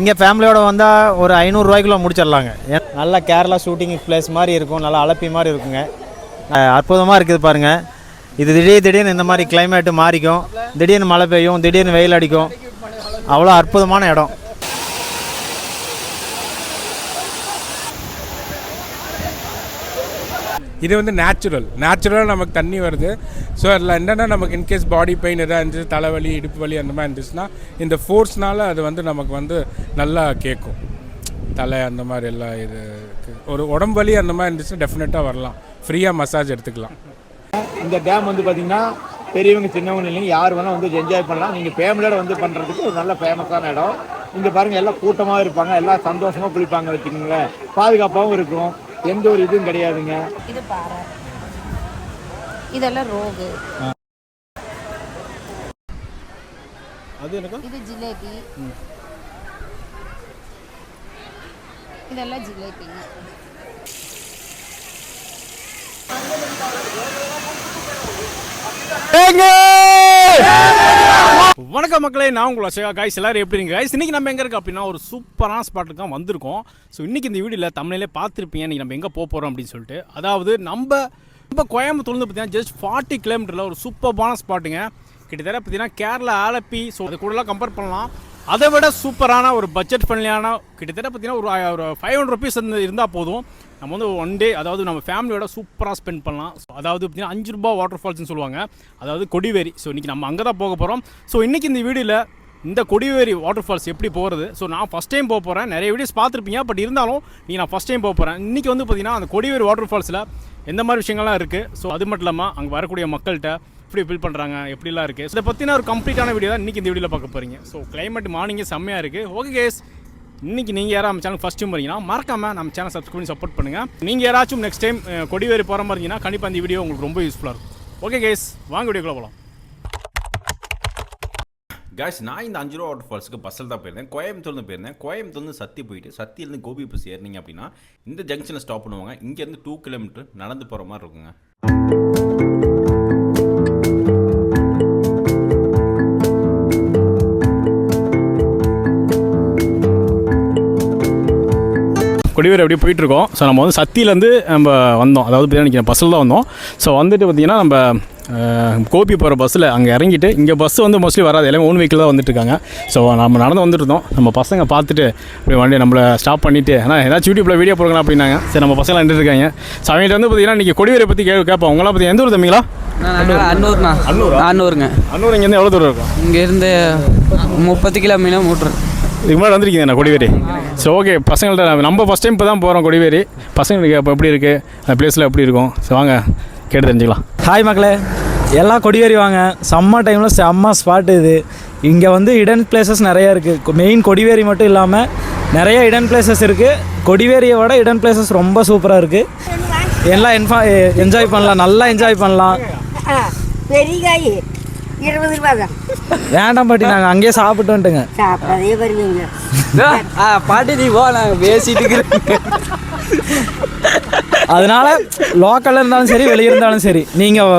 இங்கே ஃபேமிலியோட வந்தால் ஒரு ஐநூறுரூவாய்க்குள்ள முடிச்சிடலாங்க. ஏன் நல்லா கேரளா ஷூட்டிங் பிளேஸ் மாதிரி இருக்கும் நல்லா அலப்பி மாதிரி இருக்குங்க. அற்புதமாக இருக்குது பாருங்கள் இது திடீர் திடீர்னு இந்த மாதிரி கிளைமேட்டு மாறிக்கும். திடீர்னு மழை பெய்யும் திடீர்னு வெயில் அடிக்கும். அவ்வளோ அற்புதமான இடம். இது வந்து நேச்சுரல் நேச்சுரலாக நமக்கு தண்ணி வருது. ஸோ அதில் என்னென்னா நமக்கு இன்கேஸ் பாடி பெயின் எதாவது இருந்துச்சு தலைவலி இடுப்பு வலி அந்த மாதிரி இருந்துச்சுன்னா இந்த ஃபோர்ஸ்னால் அது வந்து நமக்கு வந்து நல்லா கேட்கும் தலை அந்த மாதிரி எல்லாம் இது ஒரு உடம்பு வலி அந்த மாதிரி இருந்துச்சுன்னா டெஃபினட்டாக வரலாம். ஃப்ரீயாக மசாஜ் எடுத்துக்கலாம். இந்த டேம் வந்து பார்த்தீங்கன்னா பெரியவங்க சின்னவங்க இல்லைங்க யார் வேணால் வந்து என்ஜாய் பண்ணலாம். நீங்கள் ஃபேமிலியோட வந்து பண்ணுறதுக்கு ஒரு நல்ல ஃபேமஸான இடம். இங்கே பாருங்கள் எல்லாம் கூட்டமாக இருப்பாங்க எல்லாம் சந்தோஷமாக குளிப்பாங்க வச்சுக்கோங்களேன். பாதுகாப்பாகவும் இருக்கும். எந்த ஒரு இதுவும் கிடையாதுங்க. இது பாறை. இதெல்லாம் ரோகு. அது எனக்கு இது ஜிலேபி. இதெல்லாம் ஜிலேபிங்க வணக்கம் மக்களே நான் உங்களை அசேகா. காய்ஸ் எல்லாரும் எப்படி இருக்கு காய்ஸ் இன்றைக்கி நம்ம எங்கே இருக்கோம் அப்படின்னா ஒரு சூப்பரான ஸ்பாட்டுக்கு தான் வந்திருக்கோம். ஸோ இன்றைக்கி இந்த வீடியோவில் தமிழிலே பார்த்துருப்பீங்க. இன்றைக்கி நம்ம எங்கே போக போகிறோம் அப்படின்னு சொல்லிட்டு. அதாவது நம்ம நம்ம கோயம்புத்தூர்லேருந்து பார்த்தீங்கன்னா ஜஸ்ட் ஃபார்ட்டி கிலோமீட்டரில் ஒரு சூப்பர்பான ஸ்பாட்டுங்க கிட்டத்தட்ட பார்த்தீங்கன்னா கேரளா ஆலப்பி ஸோ அது கூடலாம் கம்பேர் பண்ணலாம். அதை விட சூப்பரான ஒரு பட்ஜெட் ஃப்ரெண்ட்லியான கிட்டத்தட்ட பார்த்தீங்கன்னா ஒரு ஒரு ஃபைவ் ஹண்ட்ரட் ருபீஸ் இருந்தால் போதும். நம்ம வந்து ஒன் டே அதாவது நம்ம ஃபேமிலியோட சூப்பராக ஸ்பெண்ட் பண்ணலாம். ஸோ அதாவது பார்த்தீங்கன்னா அஞ்சு ரூபா வாட்டர் ஃபால்ஸ்னு சொல்லுவாங்க. அதாவது கொடிவேரி. ஸோ இன்றைக்கி நம்ம அங்கே தான் போக போகிறோம் ஸோ இன்றைக்கி இந்த வீடியோவில் இந்த கொடிவேரி வாட்டர் ஃபால்ஸ் எப்படி போகிறது ஸோ நான் ஃபஸ்ட் டைம் போக போகிறேன் நிறைய வீடியோஸ் பார்த்துருப்பீங்க. பட் இருந்தாலும் நீங்கள் நான் ஃபஸ்ட் டைம் போக போகிறேன் இன்றைக்கி வந்து பார்த்தீங்கன்னா அந்த கொடிவேரி வாட்டர் ஃபால்ஸில் எந்த மாதிரி விஷயங்கள்லாம் இருக்குது ஸோ அது மட்டும் இல்லாமல் அங்கே வரக்கூடிய மக்கள்கிட்ட எப்படி ஃபில் பண்ணுறாங்க எப்படிலாம் இருக்குது இதை பற்றின ஒரு கம்ப்ளீட்டான வீடியோ தான் இன்றைக்கி இந்த வீடியோவில் பார்க்க போகிறீங்க ஸோ கிளைமேட் மார்னிங்கே செம்மையாக இருக்குது ஓகே கேஸ் இன்றைக்கி நீங்கள் யாரும் நம்ம சேனல் ஃபஸ்ட் டைம் வரீங்கன்னா மறக்காமல் நம்ம சேனல் சப்ஸ்கிரைப் பண்ணி சப்போர்ட் பண்ணுங்கள் நீங்கள் யாராச்சும் நெக்ஸ்ட் டைம் கொடிவேரி போகிற மாதிரி இருந்தீங்கன்னா கண்டிப்பாக இந்த வீடியோ உங்களுக்கு ரொம்ப யூஸ்ஃபுல்லாக இருக்கும். ஓகே கேஸ் வாங்க வீடியோக்குள்ளே போகலாம் கேஸ் நான் இந்த அஞ்சு ரூபா வாட்டர் ஃபால்ஸுக்கு பஸ்ஸில் தான் போயிருந்தேன். கோயம்புத்தூர்ந்து போயிருந்தேன். கோயம்புத்தூர்ந்து சத்தி போயிட்டு சத்தியிலேருந்து கோபி பஸ் ஏறினீங்க அப்படின்னா இந்த ஜங்ஷனில் ஸ்டாப் பண்ணுவாங்க. இங்கேருந்து டூ கிலோமீட்டர் நடந்து போகிற மாதிரி இருக்குங்க. கொடிவேரி அப்படியே போயிட்டு இருக்கோம் ஸோ நம்ம வந்து சத்தியிலேருந்து நம்ம வந்தோம். அதாவது பார்த்தீங்கன்னா பஸ்ஸில் தான் வந்தோம். ஸோ வந்துட்டு பார்த்தீங்கன்னா நம்ம கோபி போகிற பஸ்ஸில் அங்கே இறங்கிட்டு இங்கே பஸ் வந்து மோஸ்ட்லி வராது. எல்லாமே ஓன் வெஹிக்கிள் தான் வந்துட்டு இருக்காங்க ஸோ நம்ம நடந்து வந்துட்டு இருந்தோம் நம்ம பசங்க பார்த்துட்டு அப்படியே வண்டி நம்மளை ஸ்டாப் பண்ணிவிட்டு ஆனால் ஏதாச்சும் யூடியூப்பில் வீடியோ போடுங்களா அப்படின்னாங்க. சரி நம்ம பசங்க நின்று இருக்காங்க. ஸோ அவங்ககிட்ட வந்து பார்த்தீங்கன்னா இன்றைக்கி கொடிவேரி பற்றி கே கேட்போம். அவங்களாம் பற்றி எந்த ஊர் தம்பிங்களா? அன்னூர்ண்ணா. அன்னூரா? அன்னூருங்க. அன்னூர் இங்கேருந்து எவ்வளோ தூரம் இருக்கும்? இங்கேருந்து முப்பது கிலோமீட்டர் மூட்ரு. இதுக்கு முன்னாடி வந்திருக்கீங்க நான் கொடிவேரி? ஸோ ஓகே பசங்கள்ட்ட நம்ம- நம்ம ஃபஸ்ட் டைம் இப்போ தான் போகிறோம் கொடிவேரி. பசங்களுக்கு இப்போ எப்படி இருக்குது அந்த பிளேஸில் எப்படி இருக்கும்? ஸோ வாங்க. கேட்டு தெரிஞ்சுக்கலாம். ஹாய் மக்களே. எல்லாம் கொடிவேரி வாங்க. சம்மர் டைமில் செம்ம ஸ்பாட் இது. இங்கே வந்து இடன் பிளேசஸ் நிறைய இருக்குது மெயின் கொடிவேரி மட்டும் இல்லாமல் நிறைய இடன் பிளேசஸ் இருக்குது கொடிவேரியை விட இடன் பிளேசஸ் ரொம்ப சூப்பராக இருக்குது எல்லாம் என்ஃபா என்ஜாய் பண்ணலாம். நல்லா என்ஜாய் பண்ணலாம். ஆ, பெரிய காய் இருபது ரூபா தான். வேண்டாம் பாட்டி நாங்கள் அங்கேயே சாப்பிட்டு வந்துட்டுங்க. சாப்பிடாதே வருவீங்க. ஆ பாட்டி நீ போ நாங்கள் பேசிட்டு அதனால லோக்கலில் இருந்தாலும் சரி வெளியே இருந்தாலும் சரி நீங்கள்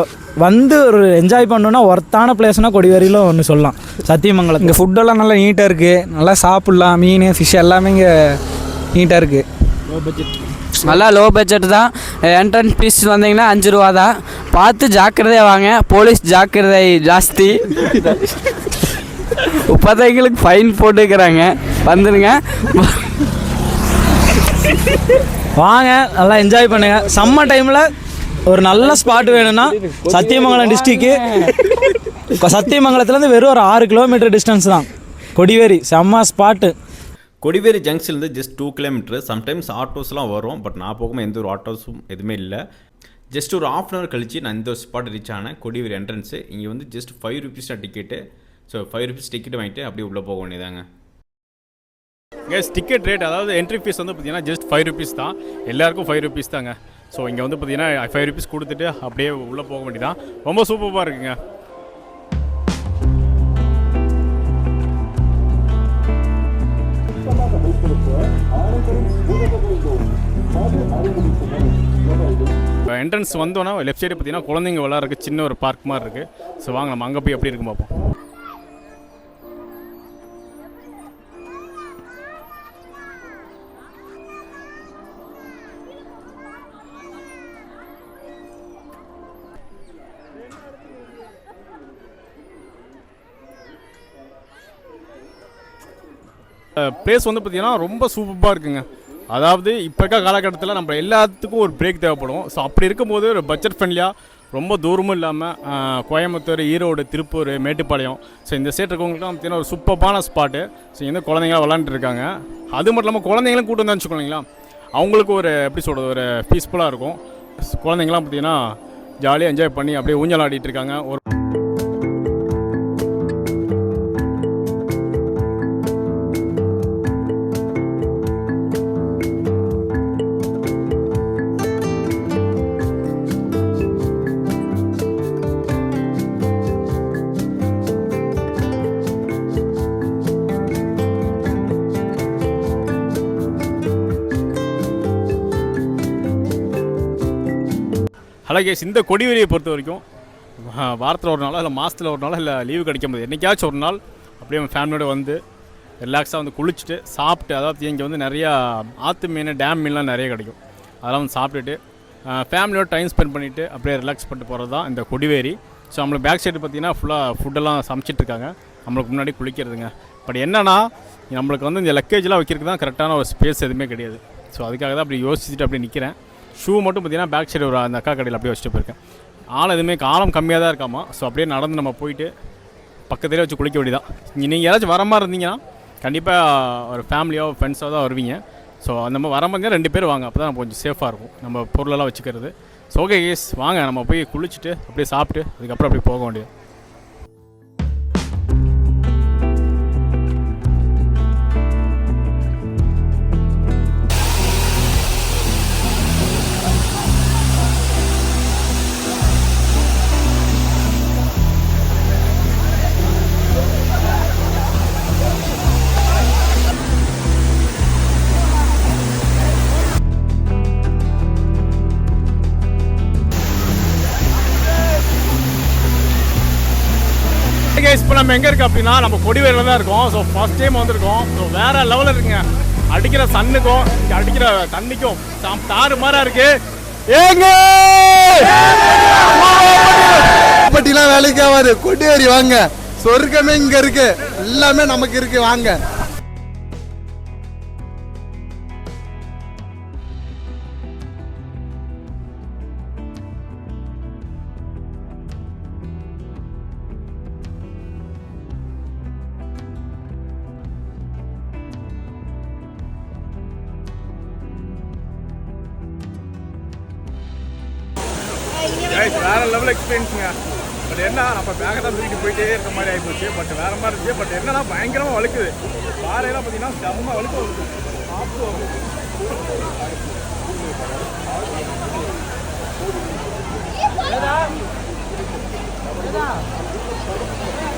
வந்து ஒரு என்ஜாய் பண்ணணுன்னா ஒர்த்தான பிளேஸ்னால் கொடிவேரியில் ஒன்று சொல்லலாம். சத்தியமங்கலம் இங்கே ஃபுட்டெல்லாம் நல்லா நீட்டாக இருக்குது நல்லா சாப்பிட்லாம் மீன் ஃபிஷ் எல்லாமே இங்கே நீட்டாக இருக்குது நல்லா லோ பட்ஜெட் தான். என்ட்ரன்ஸ் ஃபீஸ் வந்தீங்கன்னா அஞ்சு ரூபா தான். பார்த்து ஜாக்கிரதையாக வாங்க. போலீஸ் ஜாக்கிரதை ஜாஸ்தி. முப்பத்தைங்களுக்கு ஃபைன் போட்டுக்கிறாங்க. வந்துடுங்க வாங்க நல்லா என்ஜாய் பண்ணுங்க. சம்மர் டைமில் ஒரு நல்ல ஸ்பாட் வேணும்னா சத்தியமங்கலம் டிஸ்ட்ரிக்கு சத்தியமங்கலத்துலேருந்து வெறும் ஒரு ஆறு கிலோமீட்டர் டிஸ்டன்ஸ் தான். கொடிவேரி செம்ம ஸ்பாட்டு கொடிவேரி ஜங்ஷன்லேருந்து ஜஸ்ட் டூ கிலோமீட்டர் சம்டைம்ஸ் ஆட்டோஸ்லாம் வரும் பட் நான் போகும்போது எந்த ஒரு ஆட்டோஸும் எதுவுமே இல்லை. ஜஸ்ட் ஒரு ஆஃப் அன் ஹவர் கழிச்சு நான் இந்த ஸ்பாட் ரீச் ஆனேன் கொடிவேரி என்ட்ரன்ஸு இங்கே வந்து ஜஸ்ட் ஃபைவ் ருபீஸ் தான் ticket so five rupees ticket வாங்கிட்டு அப்படியே உள்ளே போக வேண்டியதாங்க. கேஸ் டிக்கெட் ரேட் அதாவது என்ட்ரி ஃபீஸ் வந்து பார்த்தீங்கன்னா ஜஸ்ட் ஃபைவ் ருபீஸ் தான். எல்லாருக்கும் ஃபைவ் ருபீஸ் தாங்க. ஸோ இங்கே வந்து பார்த்தீங்கன்னா ஃபைவ் ருபீஸ் கொடுத்துட்டு அப்படியே உள்ளே போக வேண்டியதான் ரொம்ப சூப்பராக இருக்குங்க. என்ட்ரன்ஸ் வந்தோன்னா லெஃப்ட் சைடு பார்த்தீங்கன்னா குழந்தைங்க விளாட்றதுக்கு சின்ன ஒரு பார்க் மாதிரி இருக்குது ஸோ வாங்க நம்ம அங்கே போய் எப்படி இருக்கும் பார்ப்போம். ப்ளேஸ் வந்து பார்த்திங்கன்னா ரொம்ப சூப்பராக இருக்குங்க. அதாவது இப்போ இருக்க காலகட்டத்தில் நம்ம எல்லாத்துக்கும் ஒரு பிரேக் தேவைப்படும். ஸோ அப்படி இருக்கும்போது ஒரு பட்ஜெட் ஃப்ரெண்ட்லியாக ரொம்ப தூரமும் இல்லாமல் கோயம்புத்தூர் ஈரோடு திருப்பூர் மேட்டுப்பாளையம். ஸோ இந்த சைட் இருக்கவங்களுக்குலாம் பார்த்தீங்கன்னா ஒரு சூப்பரான ஸ்பாட்டு ஸோ இந்த குழந்தைங்களாம் விளாண்டுருக்காங்க அது மட்டும் இல்லாமல் குழந்தைங்களும் கூட்டு வந்தான்னு வச்சுக்கோங்களா அவங்களுக்கு ஒரு எப்படி சொல்கிறது ஒரு பீஸ்ஃபுல்லாக இருக்கும். குழந்தைங்களாம் பார்த்தீங்கன்னா ஜாலியாக என்ஜாய் பண்ணி அப்படியே ஊஞ்சல் ஆடிட்டு இருக்காங்க. ஒரு கேஸ் இந்த கொடிவேரியை பொறுத்த வரைக்கும் வாரத்தில் ஒரு நாளோ இல்லை மாதத்தில் ஒரு நாளோ இல்லை லீவு கிடைக்க முடியாது. என்றைக்காச்சும் ஒரு நாள் அப்படியே நம்ம ஃபேமிலியோட வந்து ரிலாக்ஸாக வந்து குளிச்சுட்டு சாப்பிட்டு அதாவது இங்கே வந்து நிறையா ஆற்று மீன் டேம் மீன்லாம் நிறைய கிடைக்கும். அதெல்லாம் வந்து சாப்பிட்டுட்டு ஃபேமிலியோட டைம் ஸ்பெண்ட் பண்ணிவிட்டு அப்படியே ரிலாக்ஸ் பண்ணிட்டு போகிறது தான் இந்த கொடிவேரி ஸோ நம்மளுக்கு பேக் சைடு பார்த்தீங்கன்னா ஃபுல்லாக ஃபுட்டெல்லாம் சமைச்சிட்ருக்காங்க நம்மளுக்கு முன்னாடி குளிக்கிறதுங்க. பட் என்னென்னா நம்மளுக்கு வந்து இந்த லக்கேஜ்லாம் வைக்கிறதுக்கு தான் கரெக்டான ஒரு ஸ்பேஸ் எதுவுமே கிடையாது. ஸோ அதுக்காக தான் அப்படி யோசிச்சுட்டு அப்படி நிற்கிறேன் ஷூ மட்டும் பார்த்தீங்கன்னா பேக் சைடு ஒரு அந்த அக்கா கடையில் அப்படியே வச்சுட்டு போயிருக்கேன். ஆள் எதுவுமே காலம் கம்மியாக தான் இருக்காமா? ஸோ அப்படியே நடந்து நம்ம போயிட்டு பக்கத்துலேயே வச்சு குளிக்க வேண்டியதான் நீங்கள் யாராச்சும் வர மாதிரி இருந்தீங்கன்னா கண்டிப்பாக ஒரு ஃபேமிலியோ ஃப்ரெண்ட்ஸோ தான் வருவீங்க. ஸோ அந்த மாதிரி வர மாதிரி ரெண்டு பேர் வாங்க. அப்போ தான் கொஞ்சம் சேஃபாக இருக்கும். நம்ம பொருளெல்லாம் வச்சுக்கிறது. ஸோ ஓகே கேஸ் வாங்க. நம்ம போய் குளிச்சுட்டு அப்படியே சாப்பிட்டு அதுக்கப்புறம் அப்படியே போக வேண்டியது இப்போ நம்ம எங்கே இருக்கோம் அப்படின்னா நம்ம கொடிவேரியில் தான் இருக்கோம். ஸோ ஃபர்ஸ்ட் டைம் வந்திருக்கோம். ஸோ வேற லெவலில் இருக்குங்க. அடிக்கிற சன்னுக்கும் அடிக்கிற தண்ணிக்கும் சாம் தாறு மாறா இருக்கு. ஏங்க! பட்டிலாம் வேலைக்கு ஆகாது கொடிவேரி வாங்க. சொர்க்கமே இங்க இருக்கு. எல்லாமே நமக்கு இருக்கு. வாங்க. பாறையெல்லாம் பார்த்தீங்கன்னா செம்ம வழுக்க வருது. சாப்பிட்டு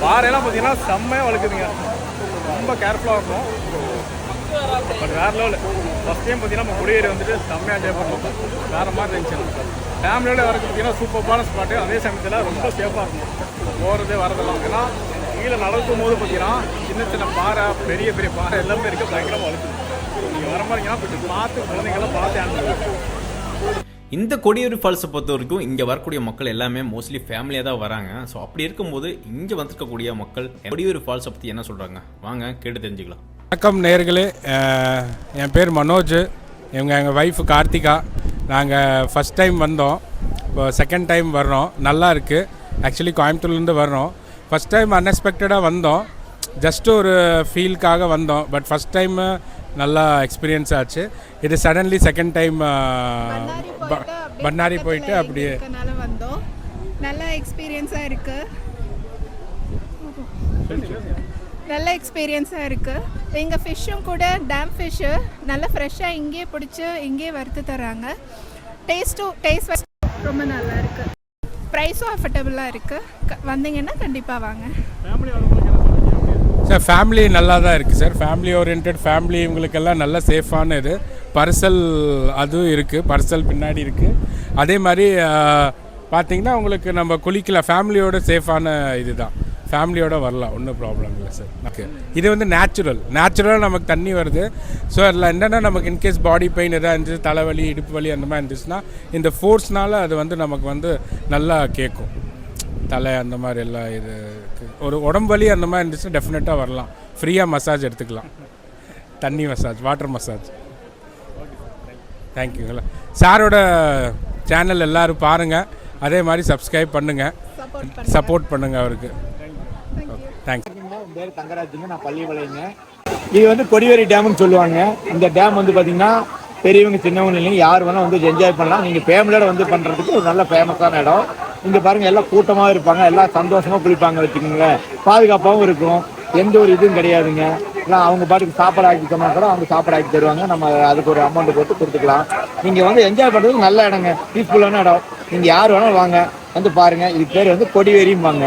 பாறையெல்லாம் பார்த்தீங்கன்னா செம்மையாக வளர்க்குதுங்க ரொம்ப கேர்ஃபுல்லாக இருக்கும் பட் வேற லெவல் ஃபஸ்ட் டைம் பார்த்தீங்கன்னா நம்ம குடியேறி வந்துட்டு செம்மையாக என்ஜாய் பண்ணோம். வேற மாதிரி இருந்துச்சு ஃபேமிலியோட வரக்கு பார்த்தீங்கன்னா சூப்பரான ஸ்பாட்டு அதே சமயத்தில் ரொம்ப சேஃபாக இருக்கும் போகிறது வரதெல்லாம். ஏன்னா கீழே நடக்கும் போது பார்த்தீங்கன்னா சின்ன சின்ன பாறை பெரிய பெரிய பாறை எல்லாமே இருக்க. பயங்கரமாக வளர்க்குது. நீங்கள் வர மாதிரிங்கன்னா கொஞ்சம் பார்த்து குழந்தைங்களாம் பார்த்து ஹேண்டில் இந்த கொடியூர் ஃபால்ஸை பொறுத்த வரைக்கும் இங்கே வரக்கூடிய மக்கள் எல்லாமே மோஸ்ட்லி ஃபேமிலியாக தான் வராங்க. ஸோ அப்படி இருக்கும்போது இங்கே வந்திருக்கக்கூடிய மக்கள் கொடியூர் ஃபால்ஸை பற்றி என்ன சொல்கிறாங்க வாங்க கேட்டு தெரிஞ்சுக்கலாம். வணக்கம் நேர்களே. என் பேர் மனோஜ். இவங்க எங்கள் ஒய்ஃபு கார்த்திகா. நாங்கள் ஃபஸ்ட் டைம் வந்தோம். இப்போ செகண்ட் டைம் வர்றோம். நல்லா இருக்குது ஆக்சுவலி கோயம்புத்தூர்லேருந்து வர்றோம். ஃபஸ்ட் டைம் அன்எக்ஸ்பெக்டடாக வந்தோம். ஜஸ்ட் ஒரு ஃபீல்க்காக வந்தோம். பட் ஃபஸ்ட் டைம் நல்லா எக்ஸ்பீரியன்ஸ் ஆச்சு. இது சடன்லி செகண்ட் டைம் பண்ணாரி போயிட்டு அப்படியே வந்தோம். நல்ல எக்ஸ்பீரியன்ஸாக இருக்கு. நல்ல எக்ஸ்பீரியன்ஸாக இருக்குது எங்கள் ஃபிஷ்ஷும் கூட டேம் ஃபிஷ்ஷு நல்லா ஃப்ரெஷ்ஷாக இங்கேயே பிடிச்சி இங்கேயே வறுத்து தராங்க டேஸ்ட்டும் டேஸ்ட் ரொம்ப நல்லா இருக்குது ப்ரைஸும் அஃபர்டபுளாக இருக்குது வந்தீங்கன்னா கண்டிப்பாக வாங்க. சார் ஃபேமிலி நல்லா தான் இருக்குது சார் ஃபேமிலி ஓரியன்ட் ஃபேமிலி இவங்களுக்கெல்லாம் நல்ல சேஃபான இது. பர்சல் அதுவும் இருக்குது பர்சல் பின்னாடி இருக்குது அதே மாதிரி பார்த்தீங்கன்னா உங்களுக்கு நம்ம குளிக்கலாம் ஃபேமிலியோட சேஃபான இதுதான். ஃபேமிலியோட வரலாம் ஒன்றும் ப்ராப்ளம் இல்லை சார் ஓகே இது வந்து நேச்சுரல் நேச்சுரலாக நமக்கு தண்ணி வருது. ஸோ அதில் என்னென்னா நமக்கு இன்கேஸ் பாடி பெயின் எதாவது இருந்துச்சு தலைவலி இடுப்பு வலி அந்த மாதிரி இருந்துச்சுன்னா இந்த ஃபோர்ஸ்னால அது வந்து நமக்கு வந்து நல்லா கேட்கும் தலை அந்த மாதிரி எல்லாம் இது. ஒரு உடம்பு வலி அந்த மாதிரி இருந்துச்சுன்னா டெஃபினட்டாக வரலாம். ஃப்ரீயாக மசாஜ் எடுத்துக்கலாம். தண்ணி மசாஜ் வாட்டர் மசாஜ் தேங்க்யூங்களா சாரோட சேனல் எல்லாரும் பாருங்கள் அதே மாதிரி சப்ஸ்கிரைப் பண்ணுங்கள் சப்போர்ட் பண்ணுங்கள் அவருக்கு. தேங்க்ஸ் என் பேர் தங்கராஜுங்க நான் பள்ளி வளையுங்க இது வந்து கொடிவேரி டேம்னு சொல்லுவாங்க. இந்த டேம் வந்து பார்த்தீங்கன்னா பெரியவங்க சின்னவங்க இல்லைங்க யார் வேணால் வந்து என்ஜாய் பண்ணலாம். நீங்கள் ஃபேமிலியோட வந்து பண்ணுறதுக்கு ஒரு நல்ல ஃபேமஸான இடம். இங்கே பாருங்கள் எல்லாம் கூட்டமாக இருப்பாங்க எல்லாம் சந்தோஷமாக குளிப்பாங்க வச்சுக்கோங்களேன். பாதுகாப்பாகவும் இருக்கும். எந்த ஒரு இதுவும் கிடையாதுங்க. எல்லாம் அவங்க பாட்டுக்கு சாப்பாடு ஆக்கி சொன்னால் கூட அவங்க சாப்பாடு ஆக்கி தருவாங்க. நம்ம அதுக்கு ஒரு அமௌண்ட் போட்டு கொடுத்துக்கலாம். நீங்கள் வந்து என்ஜாய் பண்ணுறதுக்கு நல்ல இடங்க பீஸ்ஃபுல்லான இடம். நீங்கள் யார் வேணாலும் வாங்க வந்து பாருங்கள் இது பேர் வந்து கொடிவேரியும்பாங்க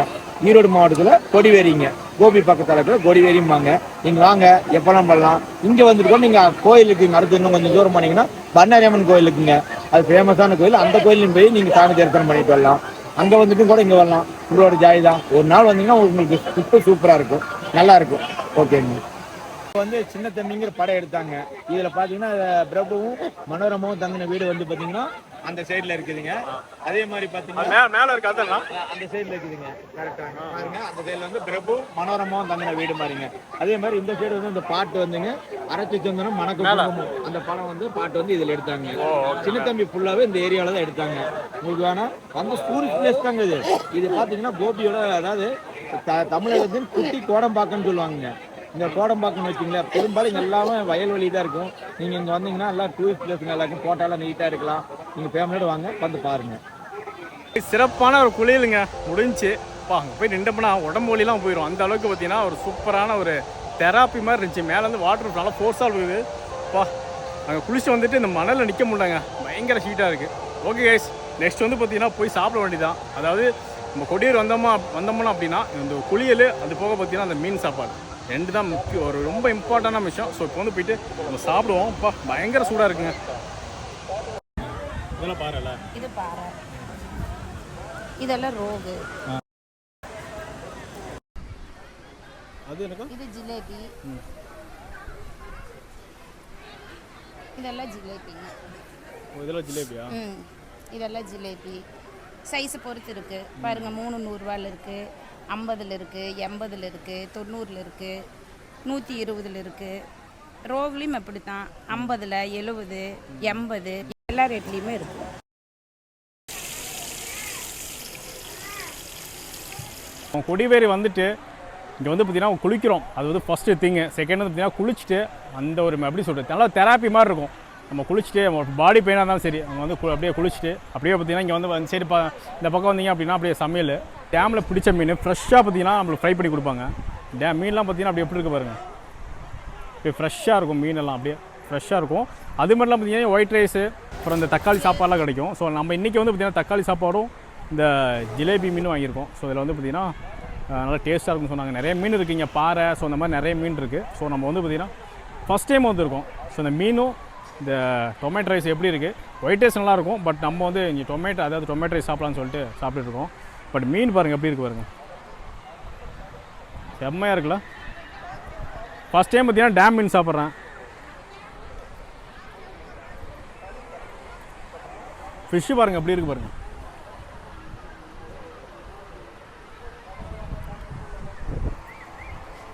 ஈரோடு மாவட்டத்தில் கொடிவேரிங்க. கோபி பக்கத்தில் இருக்கிற கொடிவேரியும்பாங்க நீங்கள் வாங்க எப்போலாம் பண்ணலாம் இங்கே வந்துட்டு கூட நீங்கள் கோயிலுக்கு இங்கே அடுத்து இன்னும் கொஞ்சம் தூரம் போனீங்கன்னா பன்னாரியம்மன் கோயிலுக்குங்க. அது ஃபேமஸான கோயில். அந்த கோயிலையும் போய் நீங்கள் சாமி தரிசனம் பண்ணிட்டு வரலாம். அங்கே வந்துட்டு கூட இங்கே வரலாம். உங்களோட ஜாய் தான். ஒரு நாள் வந்தீங்கன்னா உங்களுக்கு சுத்த சூப்பராக இருக்கும். நல்லா இருக்கும். ஓகேங்க இப்போ வந்து சின்ன தம்பிங்கிற படம் எடுத்தாங்க. இதில் பார்த்தீங்கன்னா பிரபுவும் மனோரமாவும் தங்கின வீடு வந்து பார்த்தீங்கன்னா அந்த சைடில் இருக்குதுங்க. அதே மாதிரி பார்த்தீங்கன்னா மேலே இருக்க அதெல்லாம். அந்த சைடுல இருக்குதுங்க. கரெக்டாக பாருங்க அந்த சைடுல வந்து பிரபு மனோரமாவும் தங்கின வீடு மாதிரிங்க. அதே மாதிரி இந்த சைடு வந்து இந்த பாட்டு வந்துங்க அரைச்சி சந்தனம் மணக்கு அந்த படம் வந்து பாட்டு வந்து இதுல எடுத்தாங்க சின்ன தம்பி ஃபுல்லாவே இந்த ஏரியால தான் எடுத்தாங்க. உங்களுக்கு வேணா அந்த டூரிஸ்ட் பிளேஸ் தாங்க இது. இது பாத்தீங்கன்னா கோபியோட அதாவது தமிழகத்தின் குட்டி கோடம்பாக்கம்னு சொல்லுவாங்க இந்த கோடம்பாக்கம்னு வச்சிங்களேன் பெரும்பாலும் இங்க எல்லாமே வயல்வெளி தான் இருக்கும். நீங்கள் இங்கே வந்தீங்கன்னா எல்லாம் டூரிஸ்ட் பிளேஸ்ங்க எல்லாருக்கும் போட்டாலும் நீட்டாக இருக்கலாம். நீங்கள் ஃபேமிலியோடு வாங்க வந்து பாருங்கள் சிறப்பான ஒரு குளியலுங்க. முடிஞ்சு. பா அங்கே போய் நின்றப்பனா உடம்பு வழிலாம் போயிடும் அந்த அளவுக்கு பார்த்தீங்கன்னா ஒரு சூப்பரான ஒரு தெராப்பி மாதிரி இருந்துச்சு. மேலேருந்து வாட்டர் நல்லா ஃபோர்ஸாக போகுது பா அங்கே குளிச்சு வந்துட்டு இந்த மணலில் நிற்க முடியலங்க. பயங்கர ஹீட்டாக இருக்குது ஓகே கைஸ் நெக்ஸ்ட் வந்து பார்த்தீங்கன்னா போய் சாப்பிட வேண்டியதான் அதாவது நம்ம கொடியூர் வந்தோமா வந்தோம்னா அப்படின்னா இந்த குளியல் அது போக பார்த்தீங்கன்னா அந்த மீன் சாப்பாடு. ரெண்டு தான் முக்கியம். ஒரு ரொம்ப இம்பார்ட்டண்டான விஷயம். ஸோ இப்போ வந்து போயிட்டு நம்ம சாப்பிடுவோம். அப்பா பயங்கர சூடாக இருக்குங்க. இதெல்லாம் பாருல. இது பாறை. இதெல்லாம் ரோகு. அது எனக்கு இது ஜிலேபி. இதெல்லாம் ஜிலேபிங்க இதெல்லாம் ஜிலேபியா? ம். இதெல்லாம் ஜிலேபி. சைஸை பொறுத்து இருக்குது பாருங்கள் மூணு நூறுரூவாவில் இருக்குது ஐம்பதில் இருக்குது எண்பதில் இருக்குது தொண்ணூறில் இருக்குது நூற்றி இருபதில் இருக்குது ரோவ்லேயும் அப்படி தான் ஐம்பதில் எழுபது எண்பது எல்லா ரேட்லேயுமே இருக்குது கொடிவேரி வந்துட்டு இங்கே வந்து பார்த்தீங்கன்னா குளிக்கிறோம். அது வந்து ஃபஸ்ட்டு திங்கு செகண்ட் வந்து பார்த்தீங்கன்னா குளிச்சுட்டு அந்த ஒரு எப்படி சொல்கிறது நல்லா தெராப்பி மாதிரி இருக்கும். நம்ம குளிச்சுட்டு பாடி பெயினாக இருந்தாலும் சரி அவங்க வந்து கு- அப்படியே குளிச்சுட்டு அப்படியே பார்த்தீங்கன்னா இங்கே வந்து அந்த சைடு பா இந்த பக்கம் வந்தீங்க அப்படின்னா அப்படியே சமையல். டேமில் பிடிச்ச மீன் ஃப்ரெஷ்ஷாக பார்த்தீங்கன்னா நம்மளுக்கு ஃப்ரை பண்ணி கொடுப்பாங்க. டேம் மீன்லாம் பார்த்தீங்கன்னா அப்படியே எப்படி இருக்கு பாருங்கள் அப்படியே ஃப்ரெஷ்ஷாக இருக்கும் மீனெல்லாம் அப்படியே ஃப்ரெஷ்ஷாக இருக்கும். அது மாதிரிலாம் பார்த்தீங்கன்னா ஒயிட் ரைஸு அப்புறம் இந்த தக்காளி சாப்பாடுலாம் கிடைக்கும். ஸோ நம்ம இன்றைக்கி வந்து பார்த்திங்கன்னா தக்காளி சாப்பாடும் இந்த ஜிலேபி மீனும் வாங்கியிருக்கோம். ஸோ இதில் வந்து பார்த்திங்கன்னா நல்லா டேஸ்ட்டாக இருக்கும்னு சொன்னாங்க. நிறைய மீன் இருக்குது இங்கே பாறை ஸோ அந்த மாதிரி நிறைய மீன் இருக்குது ஸோ நம்ம வந்து பார்த்திங்கன்னா ஃபஸ்ட் டைம் வந்துருக்கோம் ஸோ இந்த மீனும் இந்த டொமேட்டோ ரைஸ் எப்படி இருக்குது ஒயிட் ரைஸ் நல்லாயிருக்கும் பட் நம்ம வந்து இங்கே டொமேட்டோ அதாவது டொமேட்டோ ரைஸ் சாப்பிட்லான்னு சொல்லிட்டு சாப்பிட்டுருக்கோம் பட் மீன் பாருங்கள் எப்படி இருக்குது பாருங்கள் செம்மையாக இருக்குல்ல? ஃபஸ்ட் டைம் பார்த்தீங்கன்னா டேம் மீன் சாப்பிட்றேன். ஃபிஷ்ஷு பாருங்கள் எப்படி இருக்குது பாருங்கள்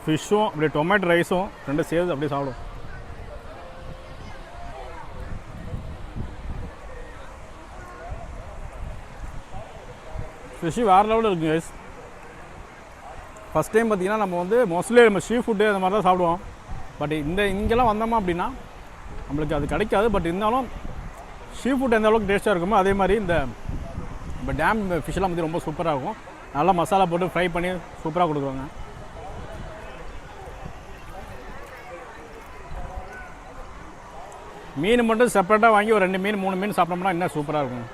ஃபிஷ்ஷும் அப்படியே டொமேட்டோ ரைஸும் ரெண்டும் சேர்த்து அப்படியே சாப்பிடும் ஃபிஷ்ஷு வேறு லெவலில் இருக்குங்க கைஸ் ஃபஸ்ட் டைம் பார்த்திங்கன்னா நம்ம வந்து மோஸ்ட்லி நம்ம ஷீ ஃபுட்டு அந்த மாதிரி தான் சாப்பிடுவோம். பட் இந்த இங்கெல்லாம் வந்தோமா அப்படின்னா நம்மளுக்கு அது கிடைக்காது. பட் இருந்தாலும் சீ ஃபுட் எந்த அளவுக்கு டேஸ்ட்டாக இருக்குமோ அதே மாதிரி இந்த இப்போ டேம் ஃபிஷ்ஷெல்லாம் வந்து ரொம்ப சூப்பராக இருக்கும். நல்லா மசாலா போட்டு ஃப்ரை பண்ணி சூப்பராக கொடுக்குறாங்க. மீன் மட்டும் செப்பரேட்டாக வாங்கி ஒரு ரெண்டு மீன் மூணு மீன் சாப்பிட்டோம்னா இன்னும் சூப்பராக இருக்கும்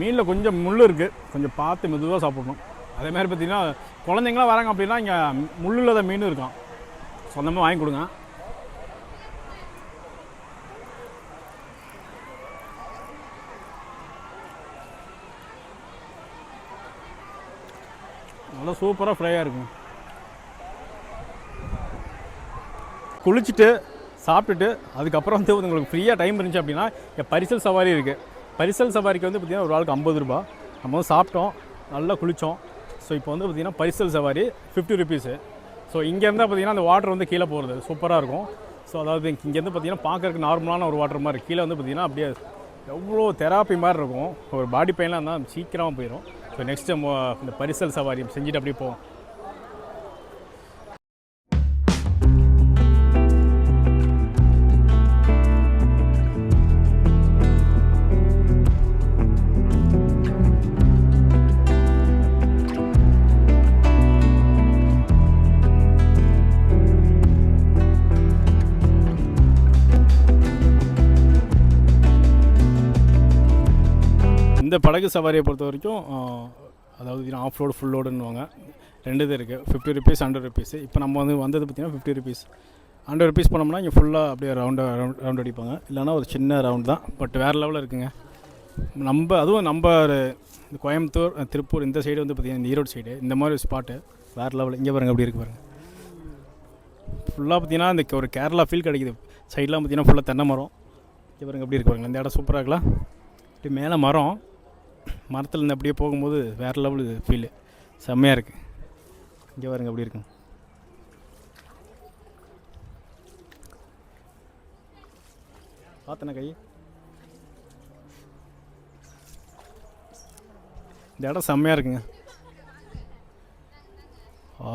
மீனில் கொஞ்சம் முள் இருக்குது கொஞ்சம் பார்த்து மெதுவாக சாப்பிடணும். அதே மாதிரி பார்த்தீங்கன்னா குழந்தைங்களாம் வராங்க அப்படின்னா இங்கே முள் இல்லாத மீன் இருக்கான். சொந்தமாக வாங்கி கொடுங்க. நல்லா சூப்பராக ஃப்ரையாக இருக்கும். குளிச்சுட்டு சாப்பிட்டுட்டு அதுக்கப்புறம் வந்து உங்களுக்கு ஃப்ரீயாக டைம் இருந்துச்சு அப்படின்னா இங்கே பரிசல் சவாரி இருக்குது பரிசல் சவாரிக்கு வந்து பார்த்திங்கன்னா ஒரு ஆளுக்கு ஐம்பது ரூபா. நம்ம வந்து சாப்பிட்டோம் நல்லா குளித்தோம் ஸோ இப்போ வந்து பார்த்திங்கன்னா பரிசல் சவாரி ஃபிஃப்டி ருபீஸு ஸோ இங்கே இருந்தால் பார்த்தீங்கன்னா அந்த வாட்டர் வந்து கீழே போகிறது சூப்பராக இருக்கும். ஸோ அதாவது இங்கேருந்து பார்த்திங்கன்னா பார்க்குறதுக்கு நார்மலான ஒரு வாட்டர் மாதிரி கீழே வந்து பார்த்தீங்கன்னா அப்படியே எவ்வளோ தெராப்பி மாதிரி இருக்கும். ஒரு பாடி பெயின்லாம் இருந்தால் சீக்கிரமாக போயிடும் ஸோ நெக்ஸ்ட் இந்த பரிசல் சவாரி செஞ்சுட்டு அப்படியே போவோம். படகு சவாரியை பொறுத்த வரைக்கும் அதாவது ஆஃப் ரோடு ஃபுல் லோடுன்னுவாங்க ரெண்டு இது இருக்குது ஃபிஃப்டி ருபீஸ் ஹண்ட்ரட் ருபீஸ் இப்போ நம்ம வந்து வந்தது பார்த்திங்கன்னா ஃபிஃப்டி ருபீஸ் ஹண்ட்ரட் ருபீஸ் பண்ணோம்னா இங்கே ஃபுல்லாக அப்படியே ரவுண்டாக ரவுண்ட் ரவுண்ட் அடிப்பாங்க. இல்லைனா ஒரு சின்ன ரவுண்ட் தான். பட் வேறு லெவலில் இருக்குங்க. நம்ம அதுவும் நம்ம ஒரு இந்த கோயம்புத்தூர் திருப்பூர் இந்த சைடு வந்து பார்த்திங்கன்னா இந்த ஈரோடு சைடு இந்த மாதிரி ஒரு ஸ்பாட்டு வேறு லெவல் இங்கே பாருங்க அப்படி இருக்கு பாருங்கள் ஃபுல்லாக பார்த்தீங்கன்னா இந்த ஒரு கேரளா ஃபீல் கிடைக்குது. சைட்லாம் பார்த்திங்கன்னா ஃபுல்லாக தென்னை மரம். இங்கே பாருங்க எப்படி இருக்கு பாருங்கள் இந்த இடம் சூப்பராக இருக்கலாம் இப்படி மேலே மரம். மரத்தில் இருந்து அப்படியே போகும்போது வேறு லெவல் ஃபீலு செம்மையாக இருக்குது இங்கே பாருங்க அப்படி இருக்கும் பார்த்தன கை? இந்த இடம் செம்மையாக இருக்குங்க. ஆ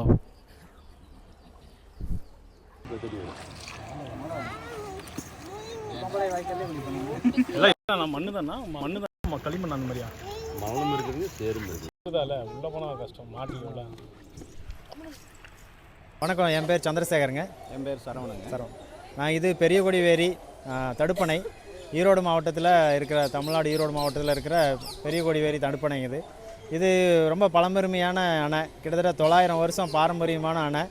எல்லாம் மண்ணு தானா மண்ணு தான் களிமண் அந்த மாதிரியா? மணலும் இருக்குது சேரும் இருக்குது. இருக்குதால? உள்ளே போனால் கஷ்டம் மாட்டிக்கல வணக்கம் என் பேர் சந்திரசேகருங்க. என் பேர் சரவணங்க. சரம் நான் இது பெரியகொடிவேரி ஆ, தடுப்பணை. ஈரோடு மாவட்டத்தில் இருக்கிற தமிழ்நாடு ஈரோடு மாவட்டத்தில் இருக்கிற பெரியகொடிவேரி தடுப்பணை இது. இது ரொம்ப பழம்பெருமையான அணை. கிட்டத்தட்ட தொள்ளாயிரம் வருஷம் பாரம்பரியமான அணை.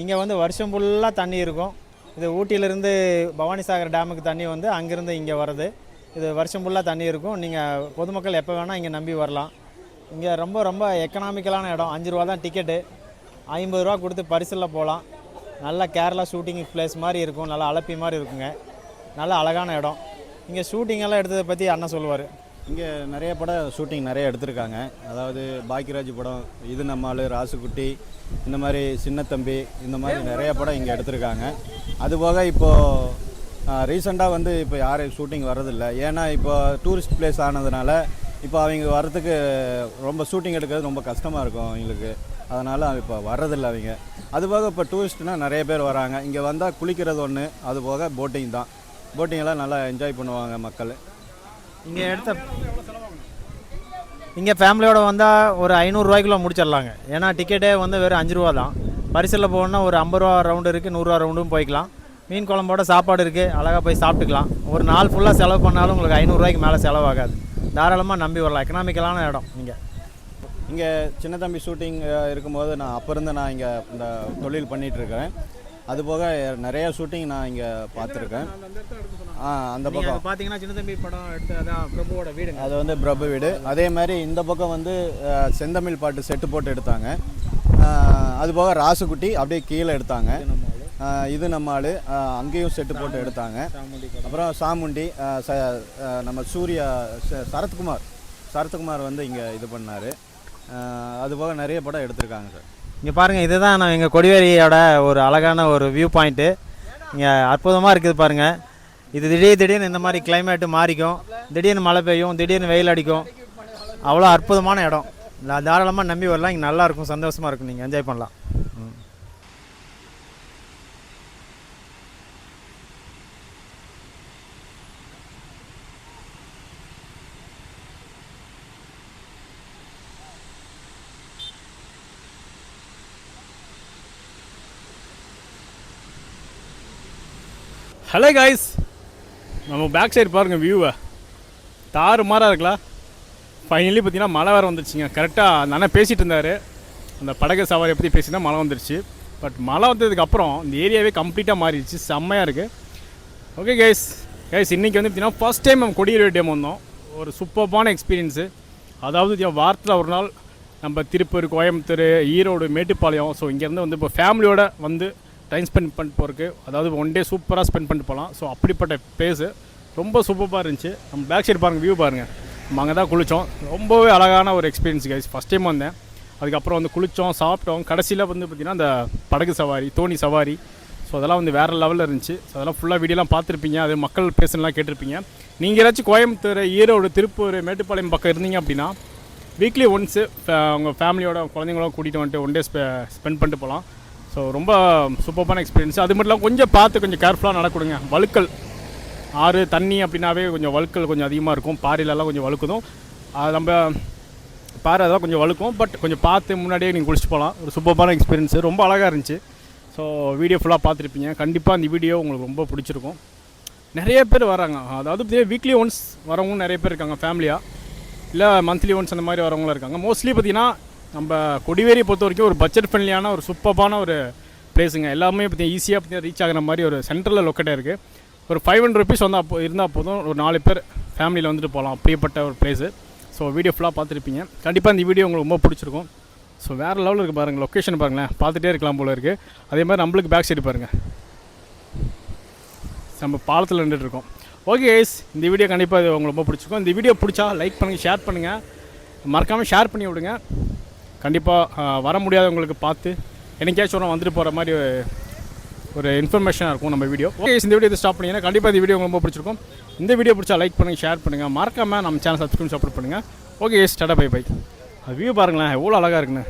இங்கே வந்து வருஷம் ஃபுல்லாக தண்ணி இருக்கும். இது ஊட்டியிலேருந்து பவானிசாகர் டேமுக்கு தண்ணி வந்து அங்கேருந்து இங்கே வருது இது வருஷம் ஃபுல்லாக தண்ணி இருக்கும். நீங்கள் பொதுமக்கள் எப்போ வேணால் இங்கே நம்பி வரலாம். இங்கே ரொம்ப ரொம்ப எக்கனாமிக்கலான இடம். அஞ்சு ரூபா தான் டிக்கெட்டு ஐம்பது ரூபா கொடுத்து பரிசில் போகலாம் நல்ல கேரளா ஷூட்டிங் பிளேஸ் மாதிரி இருக்கும். நல்லா அலப்பி மாதிரி இருக்குங்க. நல்ல அழகான இடம். இங்கே ஷூட்டிங்கெல்லாம் எடுத்ததை பற்றி அண்ணன் சொல்லுவார். இங்கே நிறைய படம் ஷூட்டிங் நிறைய எடுத்திருக்காங்க. அதாவது பாக்கியராஜ் படம் இது நம்மால் ராசுக்குட்டி இந்த மாதிரி சின்னத்தம்பி இந்த மாதிரி நிறைய படம் இங்கே எடுத்திருக்காங்க. அதுபோக இப்போது ரீசெண்டாக வந்து இப்போ யாரும் ஷூட்டிங் வர்றதில்ல. ஏன்னா இப்போ டூரிஸ்ட் பிளேஸ் ஆனதுனால இப்போ அவங்க வர்றதுக்கு ரொம்ப ஷூட்டிங் எடுக்கிறது ரொம்ப கஷ்டமாக இருக்கும் அவங்களுக்கு அதனால் இப்போ வர்றதில்ல அவங்க. அதுபோக இப்போ டூரிஸ்ட்னால் நிறைய பேர் வராங்க. இங்கே வந்தால் குளிக்கிறது ஒன்று அது போக போட்டிங் தான். போட்டிங்கெல்லாம் நல்லா என்ஜாய் பண்ணுவாங்க மக்கள். இங்கே எடுத்த இங்கே ஃபேமிலியோடு வந்தால் ஒரு ஐநூறுரூவாய்க்குள்ளே முடிச்சிடலாங்க. ஏன்னா டிக்கெட்டே வந்து வெறும் அஞ்சு ரூபா தான். பரிசில் போகணுன்னா ஒரு ஐம்பது ரூபா ரவுண்டு இருக்குது நூறுரூவா ரவுண்டும் போய்க்கலாம். மீன் குழம்போட சாப்பாடு இருக்குது அழகாக போய் சாப்பிட்டுக்கலாம். ஒரு நாள் ஃபுல்லாக செலவு பண்ணாலும் உங்களுக்கு ஐநூறுரூவாய்க்கு மேலே செலவாகாது. தாராளமாக நம்பி வரலாம். எக்கனாமிக்கலான இடம் இங்கே. இங்கே சின்ன தம்பி ஷூட்டிங் இருக்கும்போது நான் அப்போ இருந்து நான் இங்கே இந்த தொழில் பண்ணிட்டு இருக்கிறேன். அதுபோக நிறைய ஷூட்டிங் நான் இங்கே பார்த்துருக்கேன். ஆ அந்த பக்கம். பார்த்தீங்கன்னா சின்ன தம்பி படம் எடுத்து அதான் பிரபுவோட வீடுங்க. அது வந்து பிரபு வீடு. அதே மாதிரி இந்த பக்கம் வந்து செந்தமிழ் பாட்டு செட்டு போட்டு எடுத்தாங்க. அஹ், அது போக ராசுகுட்டி அப்படியே கீழே எடுத்தாங்க. இது நம்ம ஆள். அங்கேயும் செட்டு போட்டு எடுத்தாங்க. அப்புறம் சாமுண்டி ச நம்ம சூர்யா ச- சரத்குமார். சரத்குமார் வந்து இங்கே இது பண்ணார். அதுபோக நிறைய படம் எடுத்திருக்காங்க சார். இங்கே பாருங்கள் இதுதான் நான் எங்கள் கொடிவேரியோட ஒரு அழகான ஒரு வியூ பாயிண்ட்டு இங்கே அற்புதமாக இருக்குது பாருங்கள் இது திடீர் திடீர்னு இந்த மாதிரி கிளைமேட்டு மாறிக்கும். திடீர்னு மழை பெய்யும் திடீர்னு வெயில் அடிக்கும். அவ்வளோ அற்புதமான இடம். தாராளமாக நம்பி வரலாம். இங்கே நல்லாயிருக்கும் சந்தோஷமாக இருக்கும். நீங்கள் என்ஜாய் பண்ணலாம். ஹலோ காய்ஸ் நம்ம பேக் சைடு பாருங்கள் வியூவை தாறு மாறாக இருக்கலாம் ஃபைனலி பார்த்தீங்கன்னா மழை வேறு வந்துருச்சுங்க. கரெக்டாக அந்த அண்ணன் பேசிகிட்டு இருந்தார். அந்த படகு சவாரியை பற்றி பேசினா மழை வந்துருச்சு. பட் மழை வந்ததுக்கப்புறம் இந்த ஏரியாவே கம்ப்ளீட்டாக மாறிடுச்சு. செம்மையாக இருக்குது ஓகே கைஸ் கைஸ் இன்றைக்கி வந்து பார்த்தீங்கன்னா ஃபஸ்ட் டைம் நம்ம கொடியேறி டேம் வந்தோம். ஒரு சூப்பர்பான எக்ஸ்பீரியன்ஸு அதாவது வாரத்தில் ஒரு நாள் நம்ம திருப்பூர் கோயம்புத்தூர் ஈரோடு மேட்டுப்பாளையம். ஸோ இங்கேருந்து வந்து இப்போ ஃபேமிலியோடு வந்து டைம் ஸ்பெண்ட் பண்ணிட்டு போகிறதுக்கு அதாவது ஒன் டே சூப்பராக ஸ்பெண்ட் பண்ணிட்டு போகலாம் ஸோ அப்படிப்பட்ட பிளேஸு ரொம்ப சூப்பராக இருந்துச்சு. நம்ம பேக் சைடு பாருங்கள் வியூ பாருங்கள் நம்ம அங்கே தான் குளித்தோம் ரொம்பவே அழகான ஒரு எக்ஸ்பீரியன்ஸ் கைஸ் ஃபஸ்ட் டைம் வந்தேன். அதுக்கப்புறம் வந்து குளித்தோம் சாப்பிட்டோம். கடைசியில் வந்து பார்த்திங்கன்னா அந்த படகு சவாரி தோணி சவாரி. ஸோ அதெல்லாம் வந்து வேறு லெவலில் இருந்துச்சு. ஸோ அதெல்லாம் ஃபுல்லாக வீடியோலாம் பார்த்துருப்பீங்க. அது மக்கள் பேசுனலாம் கேட்டிருப்பீங்க. நீங்கள் ஏதாச்சும் கோயம்புத்தூர் ஈரோடு திருப்பூர் மேட்டுப்பாளையம் பக்கம் இருந்தீங்க அப்படின்னா வீக்லி ஒன்ஸு உங்கள் ஃபேமிலியோட குழந்தைங்களோட கூட்டிகிட்டு வந்துட்டு ஒன் டே ஸ்பெ ஸ்பெண்ட் பண்ணிட்டு போகலாம் ஸோ ரொம்ப சூப்பரான எக்ஸ்பீரியன்ஸ் அது மட்டும் இல்லாமல் கொஞ்சம் பார்த்து கொஞ்சம் கேர்ஃபுல்லாக நடக்கணுங்க வழுக்கல். ஆறு தண்ணி அப்படின்னாவே கொஞ்சம் வழுக்கல் கொஞ்சம் அதிகமாக இருக்கும். பாறையிலலாம் கொஞ்சம் வழுக்குதும். அது நம்ம பாறை அதெல்லாம் கொஞ்சம் வழுக்கும். பட் கொஞ்சம் பார்த்து முன்னாடியே நீங்கள் குளிச்சுட்டு போகலாம். ஒரு சூப்பரான எக்ஸ்பீரியன்ஸ் ரொம்ப அழகாக இருந்துச்சு. ஸோ வீடியோ ஃபுல்லாக பார்த்துருப்பீங்க. கண்டிப்பாக இந்த வீடியோ உங்களுக்கு ரொம்ப பிடிச்சிருக்கும். நிறைய பேர் வராங்க. அதாவது வீக்லி ஒன்ஸ் வரவங்க நிறைய பேர் இருக்காங்க. ஃபேமிலியாக இல்லை மந்த்லி ஒன்ஸ் அந்த மாதிரி வரவங்களும் இருக்காங்க. மோஸ்ட்லி பார்த்திங்கன்னா நம்ம கொடிவேரியை பொறுத்த வரைக்கும் ஒரு பட்ஜெட் ஃப்ரெண்ட்லியான ஒரு சூப்பரான ஒரு பிளேஸுங்க எல்லாமே பார்த்தீங்கன்னா ஈஸியாக பார்த்தீங்கன்னா ரீச் ஆகிற மாதிரி ஒரு சென்டரில் லொக்கேட்டாக இருக்குது ஒரு ஃபைவ் ஹண்ட்ரட் ருபீஸ் வந்தால் அப்போ இருந்தால் போதும். ஒரு நாலு பேர் ஃபேமிலியில் வந்துட்டு போகலாம் அப்படிப்பட்ட ஒரு பிளேஸு ஸோ வீடியோ ஃபுல்லாக பார்த்துருப்பீங்க. கண்டிப்பாக இந்த வீடியோ உங்களுக்கு ரொம்ப பிடிச்சிருக்கும். ஸோ வேறு லெவலில் இருக்குது பாருங்கள் லொக்கேஷன் பாருங்களேன். பார்த்துட்டே இருக்கலாம் போல இருக்குது அதே மாதிரி நம்மளுக்கு பேக் சைடு பாருங்கள் நம்ம பாலத்தில் நின்றுட்டு இருக்கோம். ஓகே கைஸ் இந்த வீடியோ கண்டிப்பாக உங்களுக்கு ரொம்ப பிடிச்சிருக்கும். இந்த வீடியோ பிடிச்சா லைக் பண்ணுங்கள் ஷேர் பண்ணுங்கள் மறக்காமல் ஷேர் பண்ணி விடுங்க. கண்டிப்பாக வர முடியாதவங்களுக்கு பார்த்து என்னைக்காச்சும் ஒரு வந்துட்டு போகிற மாதிரி ஒரு- ஒரு இன்ஃபர்மேஷனாக இருக்கும் நம்ம வீடியோ ஓகே இந்த வீடியோ இது ஸ்டாப் பண்ணிங்கன்னா கண்டிப்பாக இந்த வீடியோ ரொம்ப பிடிச்சிருக்கும். இந்த வீடியோ பிடிச்சா லைக் பண்ணுங்கள் ஷேர் பண்ணுங்கள் மறக்காமல் நம்ம சேனல் சப்ஸ்கிரைப் சப்போர்ட் பண்ணுங்கள் ஓகே டாடா பை பை அது வியூ பாருங்களேன் எவ்வளோ அழகாக இருக்குண்ணே